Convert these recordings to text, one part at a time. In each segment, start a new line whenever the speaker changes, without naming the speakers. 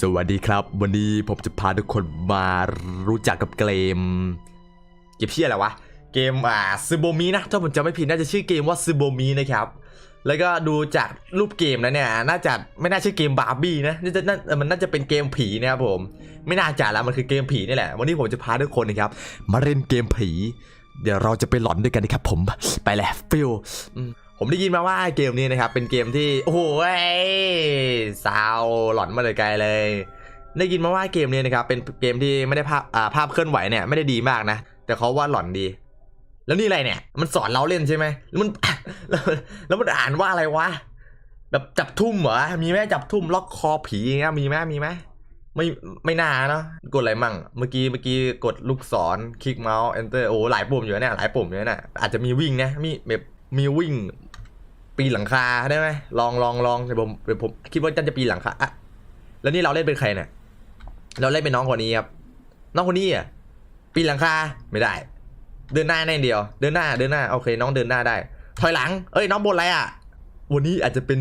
สวัสดีครับ วันนี้ผมจะพาทุกคนมารู้จักกับเกม เกมพี่อะไรวะ เกมอ่าซูโบมีนะถ้าผมจำไม่ผิดน่าจะชื่อเกมว่าซูโบมีนะครับ แล้วก็ดูจากรูปเกมแล้วเนี่ย น่าจะไม่น่าชื่อเกมบาร์บี้นะน่าจะน่ามันน่าจะเป็นเกมผีนะครับผม ไม่น่าจะแล้วมันคือเกมผีนี่แหละ วันนี้ผมจะพาทุกคนนะครับ มาเล่นเกมผี เดี๋ยวเราจะไปหลอนด้วยกันนะครับผม ไปแหละฟิล ผมได้ยินมาว่าเกมนี้นะครับ เป็นเกมที่ โอ้โหยซาวหลอนมาเลยไกลเลย ได้ยินมาว่าเกมนี้นะครับ เป็นเกมที่ไม่ได้ภาพอ่าภาพเคลื่อนไหวเนี่ยไม่ได้ดีมากนะ แต่เขาว่าหลอนดี แล้วนี่อะไรเนี่ย มันสอนเราเล่นใช่ไหมแล้วมันแล้วมันอ่านว่าอะไรวะแบบจับทุ่มเหรอ มีไหมจับทุ่มล็อกคอผีเงี้ยมีไหมมีไหมไม่ไม่น่าเนาะกดอะไรมั่ง เมื่อกี้เมื่อกี้กดลูกศรคลิกเมาส์ enter โอ้หลายปุ่มอยู่เนี่ยหลายปุ่มอยู่เนี่ยอาจจะมีวิ่งนะมีแบบมีวิ่ง ปีหลังคาได้ไหมลองลองลองเดี๋ยวผมเดี๋ยวผมคิดว่าจะปีหลังคาอะแล้วนี่เราเล่นเป็นใครเนี่ยเราเล่นเป็นน้องคนนี้ครับ น้องคนนี้อะปีหลังคาไม่ได้ เดินหน้าได้อย่เดียว เดินหน้าเดินหน้าโอเค น้องเดินหน้าได้ ถอยหลัง เอ้ยน้องบนอะไรอะวันนี้อาจจะเป็น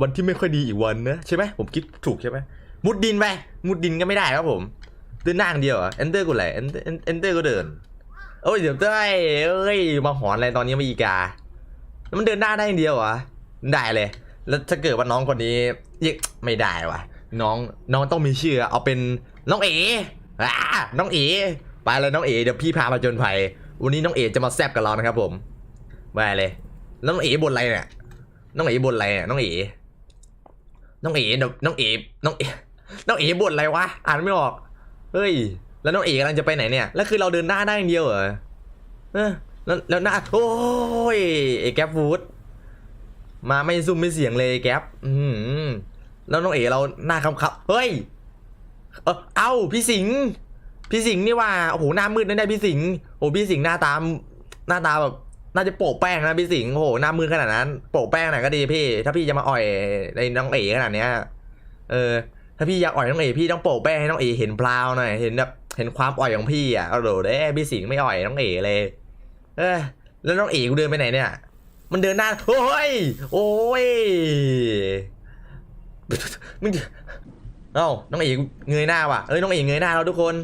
วันที่ไม่ค่อยดีอีกวันนะใช่ไหมผมคิดถูกใช่ไหมมุดดินไปมุดดินก็ไม่ได้ครับผมเดินหน้าอย่างเดียวเหรอะ enter กูแหละ enter enter ก็เดินโอ้ยเดี๋ยวเต้ยเอ้ยมาหอนอะไรตอนนี้มาอีกา แล้วมันเดินหน้าได้อย่างเดียวเหรอได้เลย แล้วถ้าเกิดว่าน้องคนนี้ยไม่ได้วะน้องน้องต้องมีชื่อ เอาเป็นน้องเอ๋อ่าน้องเอ๋ไปเลยน้องเอ๋เดี๋ยวพี่พามาจนภัยวันนี้น้องเอ๋จะมาแซบกับเรานะครับผมไปเลยแล้วน้องเอ๋บนอะไรเนี่ยน้องเอ๋บนอะไรเนี่ยน้องเอ๋น้องเอ๋เดี๋ยวน้องเอ๋น้องเอ๋น้องเอ๋บนอะไรวะอ่านไม่ออกเฮ้ยแล้วน้องเอ๋กำลังจะไปไหนเนี่ยแล้วคือเราเดินหน้าได้อย่างเดียวเหรอเออ แล้วแล้วหน้าโอ้ยไอ้แก๊ปฟูดมาไม่ซุ่มไม่เสียงเลยแก๊ปอืมแล้วน้องเอ๋เราหน้าคำคับเฮ้ย เออเอ้าพี่สิงพี่สิงนี่ว่าโอ้โหหน้ามืดนั่นได้พี่สิงโอ้พี่สิงหน้าตามหน้าตาแบบน่าจะโปะแป้งนะพี่สิงโอ้โหหน้ามืดขนาดนั้น โปะแป้งหน่อยก็ดีพี่ ถ้าพี่จะมาอ่อยในน้องเอ๋ขนาดเนี้ยเออ ถ้าพี่อยากอ่อยน้องเอ๋พี่ต้องโปะแป้งให้น้องเอ๋เห็นพลาวหน่อยเห็นแบบเห็นความอ่อยของพี่อะเอาโดดเด้พี่สิงไม่อ่อยน้องเอ๋เลย เออแล้วน้องเอ๋กูเดินไปไหนเนี่ย มันเดินหน้าโอ้ย โอ้ย มึง เอ้า น้องเอ๋เงยหน้าว่ะ เอ้ย น้องเอ๋เงยหน้าแล้วทุกคน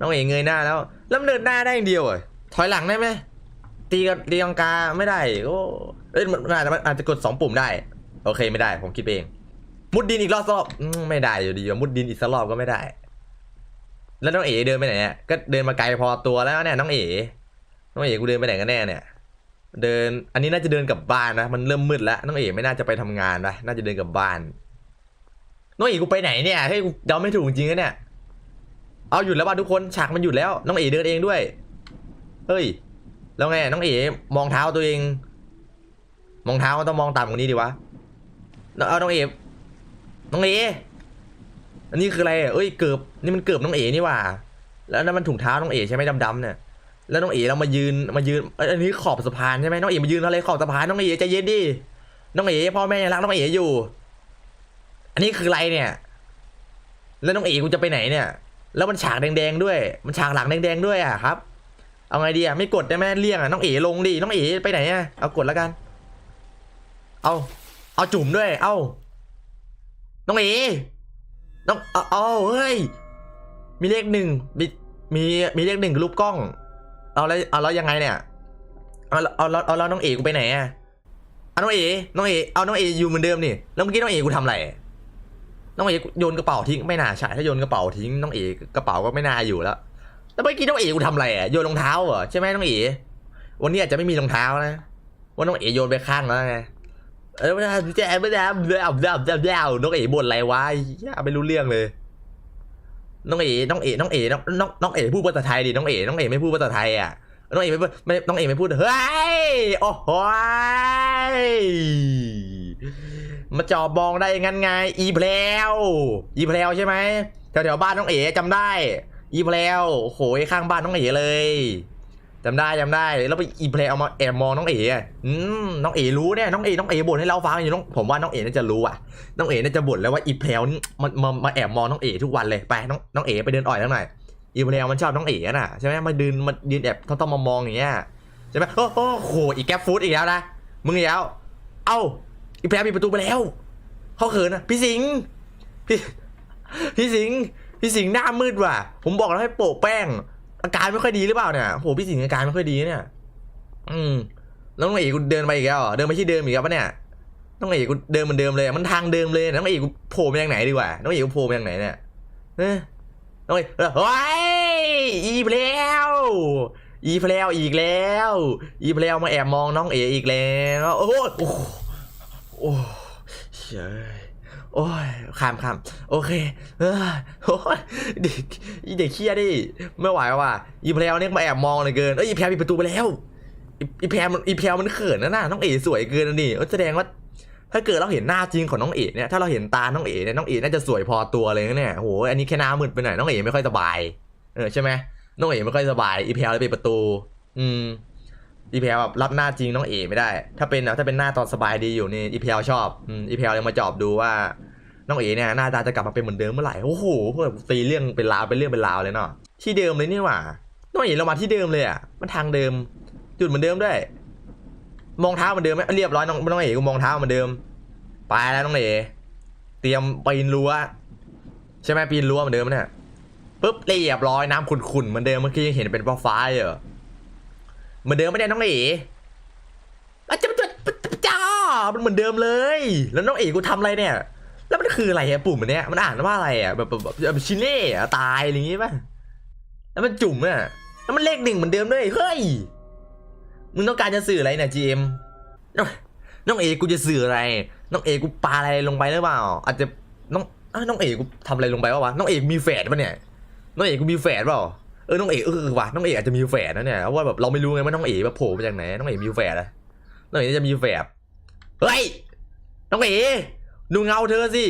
น้องเอ๋เงยหน้าแล้ว แล้วมันเดินหน้าได้อย่างเดียวเหรอถอยหลังได้ไหม ตีกับตีลังกาไม่ได้โอ้เอ้ยมันอาจจะอาจจะกดสองปุ่มได้ โอเคไม่ได้ ผมคิดเอง มุดดินอีกรอบสกรอบไม่ได้อยู่ดีว่ามุดดินอีกสักรอบก็ไม่ได้ แล้วน้องเอ๋เดินไปไหนเนี่ย ก็เดินมาไกลพอตัวแล้วเนี่ยน้องเอ๋ น้องเอ๋กูเดินไปไหนกันแน่เนี่ย เดิน อันนี้น่าจะเดินกลับบ้านนะ มันเริ่มมืดแล้ว น้องเอ๋ไม่น่าจะไปทำงานนะ น่าจะเดินกลับบ้าน น้องเอ๋กูไปไหนเนี่ยเฮ้กูเดาไม่ถูกจริงๆนะเนี่ย เอาหยุดแล้วว่ะทุกคน ฉากมันหยุดแล้ว น้องเอ๋เดินเองด้วย เฮ้ย แล้วไง น้องเอ๋มองเท้าตัวเอง มองเท้าต้องมองต่ำกว่านี้ดีวะ เอาน้องเอ๋น้องเอ๋อันนี้คืออะไร เอ้ย เกือบ นี่มันเกือบน้องเอ๋นี่ว่า แล้วนั่นมันถุงเท้าน้องเอ๋ใช่ไหมดำๆเนี่ย แล้วน้องเอ๋เรามายืนมายืนอันนี้ขอบสะพานใช่ไหมน้องเอ๋มายืนอะไรขอบสะพานน้องเอ๋ใจเย็นดิน้องเอ๋พ่อแม่ยังรักน้องเอ๋อยู่ อันนี้คืออะไรเนี่ย แล้วน้องเอ๋กูจะไปไหนเนี่ย แล้วมันฉากแดงๆด้วย มันฉากหลังแดงๆด้วยอะครับ เอาไงดีอะไม่กดได้ไหมเลี่ยงอะน้องเอ๋ลงดิน้องเอ๋ไปไหนอะเอากดแล้วกัน เอาเอาจุ่มด้วย เอาน้องเอ๋น้องเอาเฮ้ยมีเลขหนึ่งมีมีมีเลขหนึ่งรูปกล้อง เอาแล้วเอาแล้วยังไงเนี่ย เอาเอาเอาแล้วน้องเอ๋กูไปไหนอะเอาน้องเอ๋น้องเอ๋เอาน้องเอ๋อยู่เหมือนเดิมนี่แล้วเมื่อกี้น้องเอ๋กูทำอะไรน้องเอ๋โยนกระเป๋าทิ้งไม่น่าใช่ถ้าโยนกระเป๋าทิ้งน้องเอ๋กระเป๋าก็ไม่น่าอยู่แล้วแล้วเมื่อกี้น้องเอ๋กูทำอะไรอะโยนรองเท้าเหรอใช่ไหมน้องเอ๋วันนี้อาจจะไม่มีรองเท้านะว่าน้องเอ๋โยนไปข้างแล้วไงเออไม่ได้ไม่ได้ไม่ได้ไม่ได้ไม่ได้ไม่ได้ไม่ได้น้องเอ๋บ่นอะไรวะอย่าไม่รู้เรื่องเลย น้องเอ๋น้องเอ๋น้องเอ๋น้องน้องน้องเอ๋พูดภาษาไทยดิน้องเอ๋น้องเอ๋ไม่พูดภาษาไทยอะน้องเอ๋ไม่พูดไม่น้องเอ๋ไม่พูดเฮ้ยโอ้โหยมาจอบมองได้งั้นไง อีเพลวอีเพลวใช่ไหมแถวแถวๆบ้านน้องเอ๋จำได้ อีเพลวโอ้โหข้างบ้านน้องเอ๋เลย จำได้จำได้แล้วไปอีแพลวมาแอบมองน้องเอ๋อืมน้องเอ๋รู้เนี่ยน้องเอ๋น้องเอ๋บ่นให้เราฟังอยู่น้องผมว่าน้องเอ๋น่าจะรู้อะน้องเอ๋น่าจะบ่นแล้วว่าอีแพลมันมามาแอบมองน้องเอ๋ทุกวันเลยไปน้องน้องเอ๋ไปเดินอ่อยทั้งหน่อยอีแพลมันชอบน้องเอ๋น่ะใช่ไหมมายืนมายืนแอบต้องต้องมามองอย่างเงี้ยใช่ไหมโอ้โหอีแกปฟูดอีกแล้วนะมึงอีกแล้วเอ้าอีแพลวปิดประตูไปแล้วเขาเขินอะพี่สิงพี่พี่สิงพี่สิงหน้ามืดว่ะ ผมบอกแล้วให้โปะแป้ง อาการไม่ค่อยดีหรือเปล่าเนี่ยโหพี่สิงห์อาการไม่ค่อยดีเนี่ย อืมแล้วน้องเอกกูเดินไปอีกแล้วเดินไปที่เดิมอีกแล้วปะเนี่ยน้องเอกกูเดินเหมือนเดิมเลย มันทางเดิมเลยน้องเอกกูโผล่มาจากไหนดีกว่าน้องเอกกูโผล่มาจากไหนเนี่ยเอ้ยน้องเอกเฮ้ยอีเพลวอีเพลวอีกแล้ว อีเพลวมาแอบมองน้องเอกอีกแล้ว โอ้โหโอ้โหโอ้โหเฮ้ย โอ้ยขามขามโอเคเอ้ยโอ้ยเด็กเด็กเคี้ยดิไม่ไหวว่ะอีเพลวเนี่ยมาแอบมองเลยเกินเอ้ยอีแพรปิดประตูไปแล้วอีแพรมันอีแพรมันเขินนะน่ะน้องเอ๋สวยเกินนี่แสดงว่า ถ้าเกิดเราเห็นหน้าจริงของน้องเอ๋เนี่ยถ้าเราเห็นตาน้องเอ๋เนี่ยน้องเอ๋น่าจะสวยพอตัวเลยนะเนี่ยโหอันนี้แค่หน้ามืดไปหน่อยน้องเอ๋ไม่ค่อยสบายเออใช่ไหมน้องเอ๋ไม่ค่อยสบายอีแพรเลยปิดประตู อืม อีแพรแบบรับหน้าจริงน้องเอ๋ไม่ได้ ถ้าเป็นถ้าเป็นหน้าตอนสบายดีอยู่นี่อีแพรชอบอืมอีแพรเลยมาจอบดูว่าน้องเอ๋เนี่ยหน้าตาจะกลับมาเป็นเหมือนเดิมเมื่อไหร่โอ้โหแบบตีเรื่องเป็นราวเป็นเรื่องเป็นราวเลยเนาะที่เดิมเลยนี่หว่าน้องเอ๋เรามาที่เดิมเลยอะมันทางเดิมจุดเหมือนเดิมด้วย มองเท้าเหมือนเดิมไหมเรียบร้อยน้องน้องเอ๋กูมองเท้าเหมือนเดิมไปแล้วน้องเอ๋เตรียมปีนรั้วใช่ไหมปีนรั้วเหมือนเดิมเนี่ยปุ๊บเรียบร้อยน้ำขุ่นๆเหมือนเดิมเมื่อกี้ยังเห็นเป็นฟ้าฟ้าๆอยู่ เหมือนเดิมไม่ได้น้องเอ๋อาจจะจ้ามันเหมือนเดิมเลย แล้วน้องเอ๋กูทำอะไรเนี่ย แล้วมันคืออะไรอะปุ่มอันเนี้ยมันอ่านว่าอะไรอะแบบแบบแบบชิเล่ตายอะไรอย่างงี้ป่ะแล้วมันจุ่มอะแล้วมันเลขหนึ่งเหมือนเดิมด้วยเฮ้ยมึงต้องการจะสื่ออะไรเนี่ย GM น้องน้องเอกูจะสื่ออะไร น้องเอกูปาอะไรลงไปหรือเปล่า อาจจะน้องน้องเอกูทำอะไรลงไปวะวะ น้องเอกมีแฝดปะเนี่ย น้องเอกูมีแฝดเปล่า เออน้องเอกเออว่ะน้องเอกอาจจะมีแฝดนะเนี่ยเพราะว่าแบบเราไม่รู้ไงว่าน้องเอกแบบโผล่มาจากไหนน้องเอกมีแฝดอะน้องเอกจะมีแฝดเฮ้ยน้องเอ๋ดูเงาเธอสิ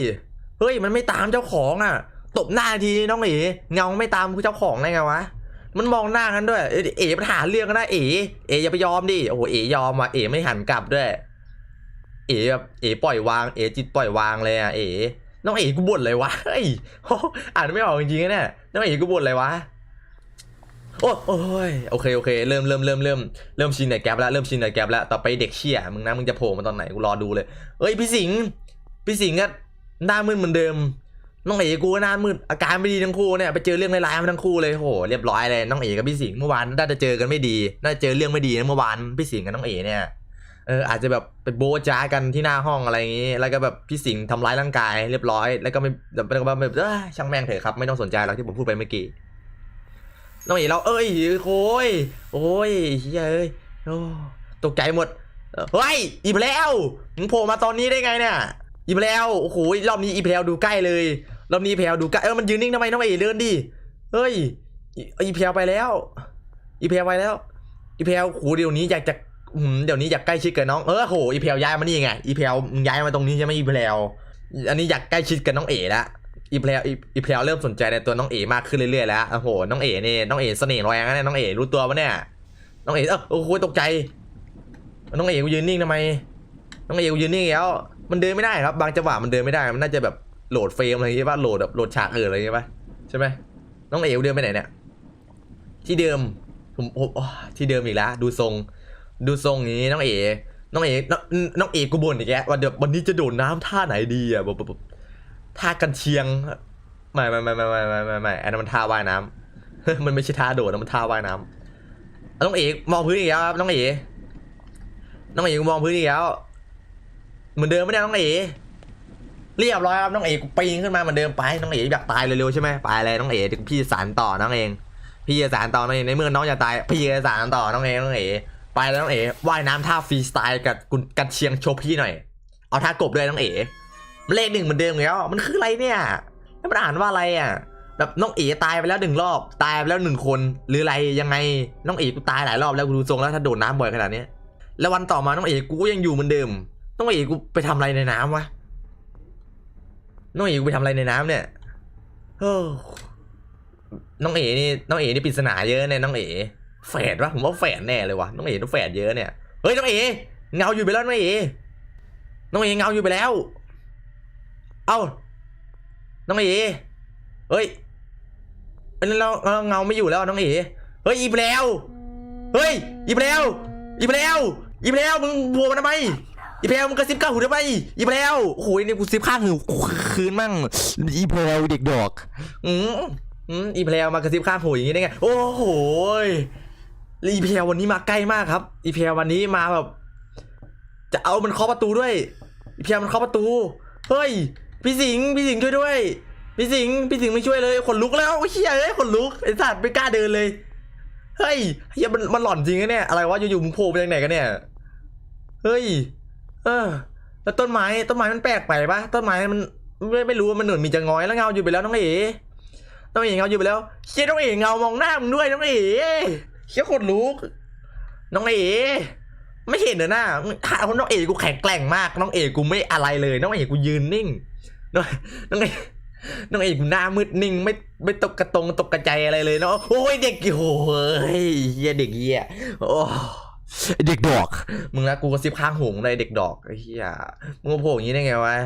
เฮ้ยมันไม่ตามเจ้าของอะ ตบหน้าทีน้องเอ๋เงาไม่ตามเจ้าของได้ไงวะมันมองหน้ากันด้วย เอ้ยเอ๋มันหาเรื่องกันนะเอ๋เอ๋อย่าไปยอมดิโอ้โหเอ๋ยอมว่ะเอ๋ไม่หันกลับด้วย เอ๋แบบเอ๋ปล่อยวางเอ๋จิตปล่อยวางเลยอะเอ๋น้องเอ๋กูบ่นเลยวะเฮ้ยอ้อ่านไม่ออกจริงๆนะเนี่ยน้องเอ๋กูบ่นเลยวะ โอ้ยโอเคโอเคเริ่มเริ่มเริ่มเริ่มเริ่มชินในแก๊ปแล้วเริ่มชินในแก๊ปแล้วต่อไปเด็กเชี่ยมึงนะมึงจะโผล่มาตอนไหนกูรอดูเลยเอ้ยพี่สิงห์พี่สิงห์ก็หน้ามืดเหมือนเดิมน้องเอ๋กูก็หน้ามืดอาการไม่ดีทั้งคู่เนี่ยไปเจอเรื่องร้ายๆมาทั้งคู่เลยโหเรียบร้อยเลยน้องเอ๋กับพี่สิงห์เมื่อวานน่าจะเจอกันไม่ดีน่าจะเจอเรื่องไม่ดีนะเมื่อวานพี่สิงห์กับน้องเอ๋เนี่ยเอออาจจะแบบไปโบจ้ากันที่หน้าห้องอะไรอย่างงี้ แล้วก็แบบพี่สิงห์ทำร้ายร่างกายเรียบร้อย แล้วก็ไม่แล้วก็แบบช่างแม่งเถอะครับไม่ต้องสนใจหรอกที่ผมพูดไปเมื่อกี้ น้องเอ๋เราเอ้ยโอ้ยโอ้ยเฮ้ยเอ้ยโอ้ตกใจหมดเฮ้ยอีเพลวมึงโผล่มาตอนนี้ได้ไงเนี่ยอีเพลวโอ้โหรอบนี้อีเพลวดูใกล้เลยรอบนี้แพลวดูใกล้เออมันยืนนิ่งทำไมน้องเอ๋เดินดิเฮ้ยอีแพลวไปแล้ว อีแพลวไปแล้ว อีแพลวโหเดี๋ยวนี้อยากจะอืมเดี๋ยวนี้อยากใกล้ชิดกับน้องเออโหอีแพลวย้ายมานี่ไงอีแพลวมึงย้ายมาตรงนี้ใช่ไหมอีแพลวอันนี้อยากใกล้ชิดกับน้องเอ๋ละ อีแพลอีอีแพลเริ่มสนใจในตัวน้องเอ๋มากขึ้นเรื่อยๆแล้วโอ้โหน้องเอ๋นี่น้องเอ๋เสน่ห์แรงนะเนี่ยน้องเอ๋รู้ตัวปะเนี่ยน้องเอ๋เออโอ้โหตกใจ น้องเอ๋กูยืนนิ่งทำไม น้องเอ๋กูยืนนิ่งแล้ว มันเดินไม่ได้ครับ บางจังหวะมันเดินไม่ได้มันน่าจะแบบโหลดเฟรมอะไรอย่างเงี้ยป่ะโหลดแบบโหลดฉากอื่นอะไรอย่างเงี้ยป่ะใช่ไหมน้องเอ๋เดินไปไหนเนี่ยที่เดิมผมผมอ๋อที่เดิมอีกแล้วดูทรง ดูทรงอย่างนี้น้องเอ๋น้องเอ๋น้องเอ๋กูบ่นอีกแล้วว่าเดี๋ยววันนี้จะโดดน้ำท่าไหนดีอะบบแบบแบบ ท่ากันเชียงไม่ไม่ไม่ไม่ไม่ไม่ไม่ไม่อันนั้นมันท่าว่ายน้ำมันไม่ใช่ท่าโดดนะมันท่าว่ายน้ำน้องเอ๋มองพื้นอีกแล้วครับน้องเอ๋น้องเอกมองพื้นอีกแล้วเหมือนเดิมไม่ได้น้องเอ๋เรียบร้อยครับน้องเอกปีนขึ้นมาเหมือนเดิมไปน้องเอกอยากตายเร็วๆใช่ไหมไปเลยน้องเอกพี่สารต่อน้องเองพี่จะสารต่อน้องเองในเมื่อน้องจะตายพี่จะสารต่อน้องเองน้องเอกไปแล้วน้องเอกว่ายน้ำท่าฟรีสไตล์กับกุนกันเชียงโชว์พี่หน่อย เอาท่ากบด้วยน้องเอก เลขหนึ่งเหมือนเดิมแล้ว มันคืออะไรเนี่ยแล้วมันอ่านว่าอะไรอะ แบบน้องเอกตายไปแล้วหนึ่งรอบ ตายไปแล้วหนึ่งคน หรืออะไรยังไง น้องเอกกูตายหลายรอบแล้วกูดูทรงแล้วถ้าโดดน้ำบ่อยขนาดนี้ แล้ววันต่อมาน้องเอกกูยังอยู่เหมือนเดิม น้องเอกกูไปทำอะไรในน้ำวะ น้องเอ๋กูไปทำอะไรในน้ำเนี่ยโอ้น้องเอ๋นี่ น้องเอ๋นี่ปริศนาเยอะเนี่ยน้องเอ๋แฝดวะผมว่าแฝดแน่เลยวะน้องเอ๋ต้องแฝดเยอะเนี่ย เฮ้ยน้องเอ๋เงาอยู่ไปแล้วน้องเอ๋น้องเอ๋เงาอยู่ไปแล้ว เอ้าน้องเอ๋เฮ้ยอันนั้นเราเราเงาไม่อยู่แล้วน้องเอ๋เฮ้ยอีไปแล้วเฮ้ยอีไปแล้วอีไปแล้วอีไปแล้วมึงโผล่มาทำไมอีแพลวมึงกระซิบข้างหูทำไมอีแพลวโอ้โหนี่ยกูซิบข้างหูคืนมั่งอีแพลวเด็กดอกอืมอืมอีแพลวมากระซิบข้างหูอย่างงี้ได้ไงโอ้โหยอีแพลววันนี้มาใกล้มากครับ อีแพลววันนี้มาแบบ จะเอามันเคาะประตูด้วย อีแพลวมันเคาะประตู เฮ้ย พี่สิงห์พี่สิงห์ช่วยด้วย พี่สิงห์พี่สิงห์ไม่ช่วยเลยขนลุกแล้วเฮียเอ้ยขนลุกไอ้สัตว์ไม่กล้าเดินเลยเฮ้ยเฮียมันมันหลอนจริงนะเนี่ยอะไรวะอยู่ๆมึงโผล่มาจากไหนกันเนี่ยเฮ้ย เออ แล้วต้นไม้ต้นไม้มันแปลกไปปะต้นไม้มันไม่ไม่รู้ว่ามันหนุนมีจะงอยแล้วเงาอยู่ไปแล้วน้องเอ๋น้องเอ๋เงาอยู่ไปแล้วเชี่ยน้องเอ๋เงามองหน้ามึงด้วยน้องเอ๋เชี่ยขนลุก น้องเอ๋ไม่เห็นเหรอหน้าถ้าน้องเอ๋กูแข็งแกร่งมาก น้องเอ๋กูไม่อะไรเลย น้องเอ๋กูยืนนิ่ง น้องน้องเอ๋น้องเอกหน้ามืดนิ่งไม่ไม่ตกกระตรงตกกระใจอะไรเลยเนาะโอ้ยเด็กโอ้ยเฮียเด็กเฮียโอ้เด็กดอก มึงนะกูกระซิบข้างหูมึงเลยเด็กดอกไอ้เหี้ยมึงโผล่อย่างนี้ได้ไงวะ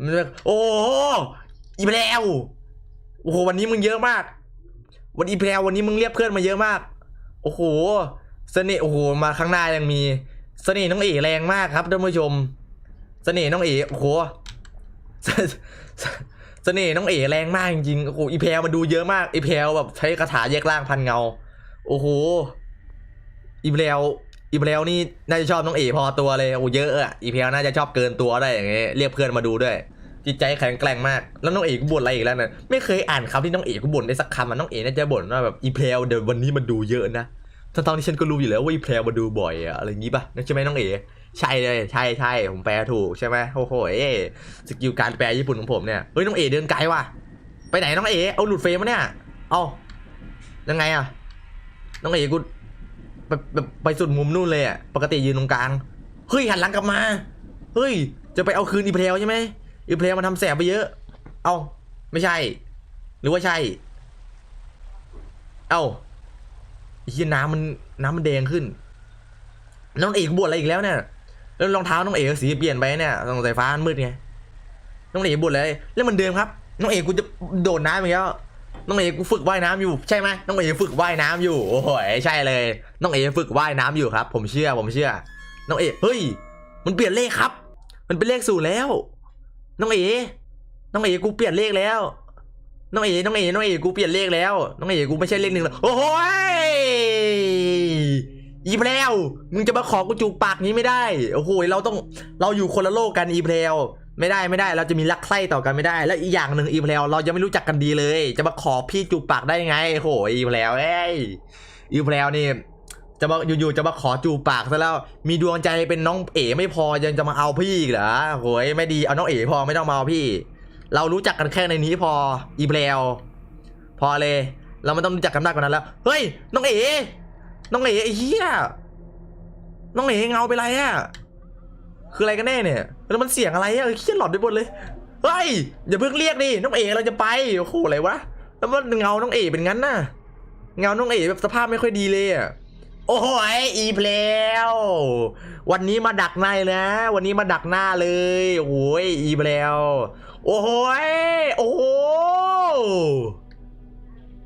มันแบบโอ้โหอีแพลวโอ้โหวันนี้มึงเยอะมาก วันอีแพลววันนี้มึงเรียกเพื่อนมาเยอะมาก โอ้โหเสน่ห์โอ้โหมาข้างหน้ายังมี เสน่ห์น้องเอ๋แรงมากครับท่านผู้ชม เสน่ห์น้องเอ๋โอ้โห เสเสน่ห์น้องเอ๋แรงมากจริงๆโอ้โหอีแพลวมันดูเยอะมากอีแพลวแบบใช้คาถาแยกร่างพันเงา โอ้โหอีเพลวอีเพลวนี่น่าจะชอบน้องเอ๋พอตัวเลยโอ้เยอะอะอีเพลวน่าจะชอบเกินตัวได้อย่างเงี้ยเรียกเพื่อนมาดูด้วยจิตใจแข็งแกร่งมากแล้วน้องเอ๋กบ่นอะไรอีกแล้วเนี่ยไม่เคยอ่านคำที่น้องเอ๋กบ่นได้สักคำอะน้องเอกน่าจะบ่นว่าแบบอีเพลวเดี๋ยววันนี้มันดูเยอะนะตอนที่ฉันก็รู้อยู่แล้วว่าอีเพลวมาดูบ่อยอะอะไรอย่างงี้ป่ะนั่นใช่ไหมน้องเอ๋ ใช่เลยใช่ใช่ผมแปลถูกใช่ไหมโอ้โหเอ้สกิลการแปลญี่ปุ่นของผมเนี่ยเฮ้ยน้องเอเดินไกลว่ะไปไหนน้องเอเอาหลุดเฟรมมะเนี่ยเอายังไงอะน้องเอกูแบบแบบไปสุดมุมนู่นเลยอะปกติยืนตรงกลางเฮ้ยหันหลังกลับมาเฮ้ยจะไปเอาคืนอีเพลวใช่ไหมอีเพลวมันทำแสบไปเยอะ เอาไม่ใช่ หรือว่าใช่ เอาเหี้ยน้ำมันน้ำมันแดงขึ้นน้องเอกบวชอะไรอีกแล้วเนี่ย แล้วรองเท้าน้องเอกสีเปลี่ยนไปเนี่ยตรงสายฟ้ามืดไงน้องเอกบวชเลยแล้วเหมันเดิมครับน้องเอกกูจะโดดน้ำอีกแล้วน้องเอกกูฝึกว่ายน้ำอยู่ใช่ไหมน้องเอกฝึกว่ายน้ำอยู่โอ้โหใช่เลย น้องเอกฝึกว่ายน้ำอยู่ครับ ผมเชื่อผมเชื่อ น้องเอกเฮ้ย มันเปลี่ยนเลขครับ มันเป็นเลขศูนย์แล้ว น้องเอกน้องเอกกูเปลี่ยนเลขแล้ว น้องเอกน้องเอกน้องเอกกูเปลี่ยนเลขแล้ว น้องเอกกูไม่ใช่เลขหนึ่งแล้วโอ้โหย อีเพลวมึงจะมาขอกูจูบปากนี้ไม่ได้ โอ้โห เราต้อง เราอยู่คนละโลกกันอีเพลวไม่ได้ไม่ได้ เราจะมีรักใคร่ต่อกันไม่ได้ แล้วอีกอย่างหนึ่งอีเพลวเรายังไม่รู้จักกันดีเลย จะมาขอพี่จูบปากได้ไง โอ้โห อีเพลวเอ้ย อีเพลวนี่ จะมาอยู่ๆจะมาขอจูบปากซะแล้ว มีดวงใจเป็นน้องเอ๋ไม่พอยังจะมาเอาพี่อีกเหรอโหยไม่ดี เอาน้องเอ๋พอไม่ต้องมาเอาพี่ เรารู้จักกันแค่ในนี้พอ อีเพลวพอเลย เราไม่ต้องรู้จักกันมากกว่านั้นแล้ว เฮ้ย น้องเอ๋ น้องเอ๋ไอ้เหี้ยน้องเอ๋เงาไปไรอะคืออะไรกันแน่เนี่ย แล้วมันเสียงอะไรอะเออเครียดหลอดไปหมดเลย เฮ้ย อย่าเพิ่งเรียกดิ น้องเอ๋เราจะไป โอ้โห อะไรวะ แล้วมันเงา น้องเอ๋เป็นงั้นน่ะ เงา น้องเอ๋แบบสภาพไม่ค่อยดีเลยอะ โอ้โหไอ้อีเพลววันนี้มาดักหน้าเลยนะ วันนี้มาดักหน้าเลย โอ้โหอีเพลวโอ้โหโอ้โห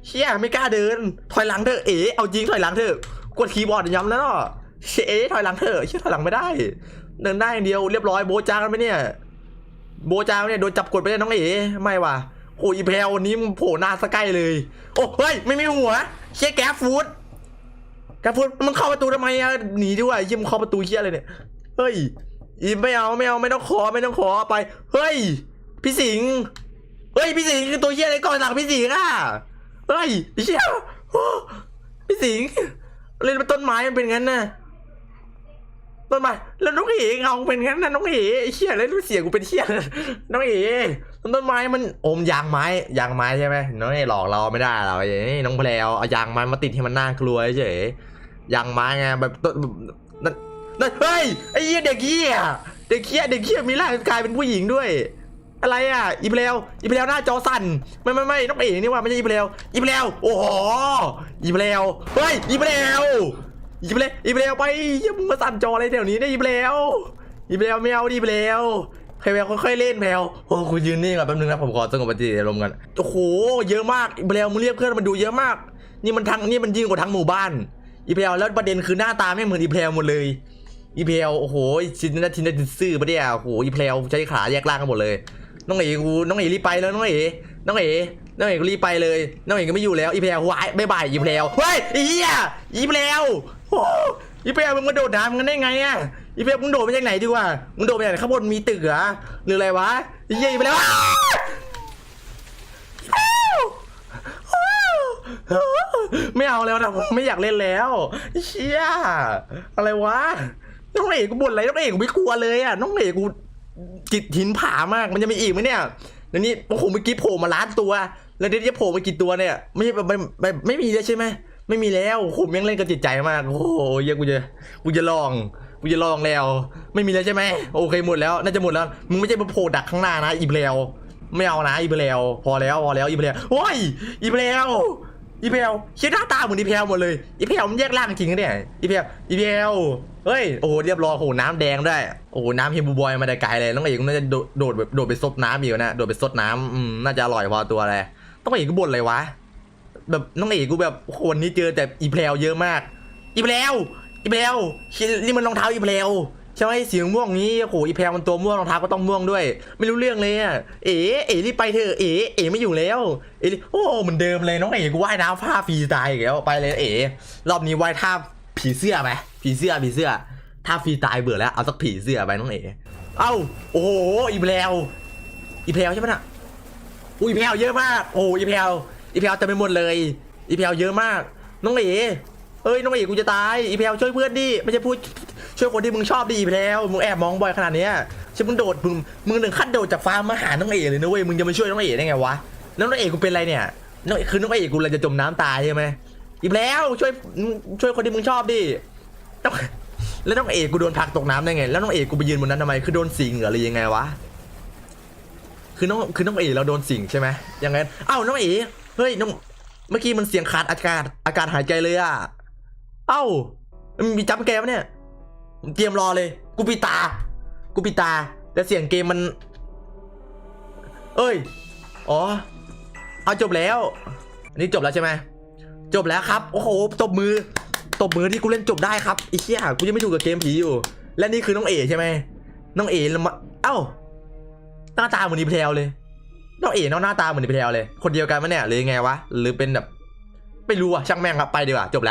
เชี่ยไม่กล้าเดิน ถอยหลังเถอะเอ๋เอาจริงถอยหลังเถอะกดคีย์บอร์ดย้ำแล้วเนาะเชี่ยเอ๋ถอยหลังเถอะเชี่ยถอยหลังไม่ได้ เดินได้อย่างเดียวเรียบร้อยโบะจางกันไหมเนี่ย โบะจางเนี่ยโดนจับกดไปเลยน้องเอ๋ไม่ว่ะโอ้ยอีแพลวันนี้มึงโผล่หน้าสใกล้เลย โอ้เฮ้ยไม่มีหัวเชี่ยแก๊ฟฟูดแก๊ฟฟูดมึงเข้าประตูทำไมอะหนีด้วยยิ่งมึงเข้าประตูเชี่ยอะไรเนี่ยเฮ้ยอีไม่เอาไม่เอาไม่ต้องขอไม่ต้องขอไป เฮ้ย พี่สิงเฮ้ยพี่สิงคือตัวเชี่ยอะไรก่อนหลังพี่สิงอะ เฮ้ยไอ้เชี่ยโอ้พี่สิงห์เล่นเป็นต้นไม้มันเป็นงั้นน่ะต้นไม้แล้วน้องเอ๋เงาเป็นงั้นนะน้องเอ๋ไอ้เชี่ยแล้วรู้เสียกูเป็นเชี่ยน้องเอ๋ต้นไม้มันอมยางไม้ยางไม้ใช่ไหมน้องเอ๋หลอกเราไม่ได้เราไอ้น้องแพลวเอายางไม้มาติดให้มันน่ากลัวเฉยยางไม้ไงแบบต้นนั่นนั่นเฮ้ยไอ้เหี้ยเด็กเหี้ยเด็กเหี้ยเด็กเหี้ยมีร่างกายเป็นผู้หญิงด้วย อะไรอะอีเพลวอีเพลวหน้าจอสั่นไม่ไม่ไม่น้องเอ๋นี่ว่าไม่ใช่อีเพลวอีเพลวโอ้โหอีเพลวเฮ้ยอีเพลวอีเพลวอีเพลวไปยังมาสั่นจออะไรแถวนี้ได้อีเพลวอีเพลวไม่เอาดิอีเพลวใครแพลวค่อยๆเล่นแพลวโอ้คุณยืนนิ่ก่อนแป๊บนึงนะผมขอสงบปฏิอารมณ์กันโอ้โหเยอะมากอีเพลวมึงเรียกเพื่อนมาดูเยอะมาก นี่มันทั้งนี่มันยิ่งกว่าทั้งหมู่บ้านอีเพลวแล้วประเด็นคือหน้าตาไม่เหมือนอีเพลวหมดเลยอีเพลโอ้โหชินนัทินนัทินซื่อปะเนี่ยโอ้โหอีเพลใช้ขาแยกล่างกันหมดเลย น้องเอ๋กูน้องเอ๋รีบไปแล้วน้องเอ๋น้องเอ๋น้องเอ๋ก็รีบไปเลยน้องเอ๋ก็ไม่อยู่แล้วอีเพลวายบายบายอีเพลเฮ้ยอีเหี้ยอีเพลโอ้อีเพลมึงมาโดดน้ำกันได้ไงอะอีเพลมึงโดดมาจากไหนดีกว่ามึงโดดไปไหนข้างบนมีตึกเหรอหรืออะไรวะอีเหี้ยอีเพลอ้วไม่เอาแล้วนะผมไม่อยากเล่นแล้วเชี่ยอะไรวะน้องเอ๋กูบ่นอะไรน้องเอ๋กูไม่กลัวเลยอะน้องเอ๋กู จิตหินผามาก มันจะมีอีกไหมเนี่ยเดี๋ยวนี้โอ้โหเมื่อกี้โผล่มาล้านตัว แล้วเดี๋ยวจะโผล่มากี่ตัวเนี่ย ไม่ไม่ไม่ไม่ไม่มีแล้วใช่ไหมไม่มีแล้วโอ้โหยังเล่นกับจิตใจมาก โอ้โหเหี้ยังกูจะกูจะลองกูจะลองแล้ว ไม่มีแล้วใช่ไหมโอเคหมดแล้วน่าจะหมดแล้วมึงไม่ใช่มาโผล่ดักข้างหน้านะอีเบลไม่เอานะอีเบลพอแล้วพอแล้วอีเบลโอ้ยอีเบล อีเพลคิดหน้าตาเหมือนอีเพลหมดเลย อีเพลมันแยกร่างจริงนะเนี่ยอีเพลอีเพลเฮ้ย โอ้โห เรียบร้อยโอ้โหน้ำแดงได้ โอ้โห น้ำเฮมบูบอยมาแต่ไกลเลย น้องเอกน่าจะโดดโดดแบบโดดไปซดน้ำอยู่นะ โดดไปซดน้ำน่าจะอร่อยพอตัวเลยต้องเอกกูบ่นเลยวะ แบบน้องเอกกูแบบโอ้โหวันนี้เจอแต่อีเพลเยอะมาก อีเพลอีเพลนี่มันรองเท้าอีเพล ใช่ไหมสีม่วงนี้โอ้โหอีเพลมันตัวม่วงรองเท้าก็ต้องม่วงด้วย ไม่รู้เรื่องเลยอะเอ๋เอ๋รีบไปเถอะเอ๋เอ๋ไม่อยู่แล้วเอ๋โอ้เหมือนเดิมเลยน้องเอ๋กูว่ายน้ำผ้าฟรีสไตล์อีกแล้วไปเลยเอ๋รอบนี้ว่ายท่าผีเสื้อไหมผีเสื้อผีเสื้อท่าฟรีสไตล์เบื่อแล้วเอาสักผีเสื้อไปน้องเอ๋เอ้าโอ้โหอีเพลอีเพลใช่ปะน่ะอุ้ยอีเพลเยอะมาก โอ้อีเพลอีเพลเต็มไปหมดเลย อีเพลเยอะมาก น้องเอ๋เอ้ย น้องเอ๋กูจะตาย อีเพลช่วยเพื่อนดิ ไม่ใช่พูด ช่วยคนที่มึงชอบดิอีเพลมึงแอบมองบ่อยขนาดเนี้ยใช่มึงโดดมึงมึงถึงขั้นโดดจากฟ้ามาหาน้องเอ๋เลยนะเว้ยมึงจะมาช่วยน้องเอ๋ได้ไงวะแล้วน้องเอ๋กูเป็นอะไรเนี่ยน้องคือน้องเอ๋กูเลยจะจมน้ำตายใช่ไหมอีเพลช่วยช่วยคนที่มึงชอบดิแล้วน้องเอ๋กูโดนผักตกน้ำได้ไง แล้วน้องเอ๋กูไปยืนบนนั้นทำไมคือโดนสิงหรือยังไงวะคือน้องคือน้องเอ๋เราโดนสิงใช่ไหมยังไงเอ้าน้องเอ๋เฮ้ยน้องเมื่อกี้มันเสียงขาดอากาศอากาศหายใจเลยอะเอ้ามันมีจัมป์แกมเนี่ย เตรียมรอเลย กูปิตา กูปิตา แต่เสียงเกมมัน เอ้ย อ๋อ เอาจบแล้ว อันนี้จบแล้วใช่ไหม จบแล้วครับ โอ้โห ตบมือ ตบมือที่กูเล่นจบได้ครับไอ้เหี้ยกูยังไม่ถูกกับเกมผีอยู่ และนี่คือน้องเอ๋ใช่ไหม น้องเอ๋แล้วมาเอ้า หน้าตาเหมือนอีเพลเลย น้องเอ๋น้องหน้าตาเหมือนอีเพลเลย คนเดียวกันปะเนี่ยหรือไงวะ หรือเป็นแบบ ไม่รู้อะช่างแม่งครับ ไปดีกว่า จบแล้ว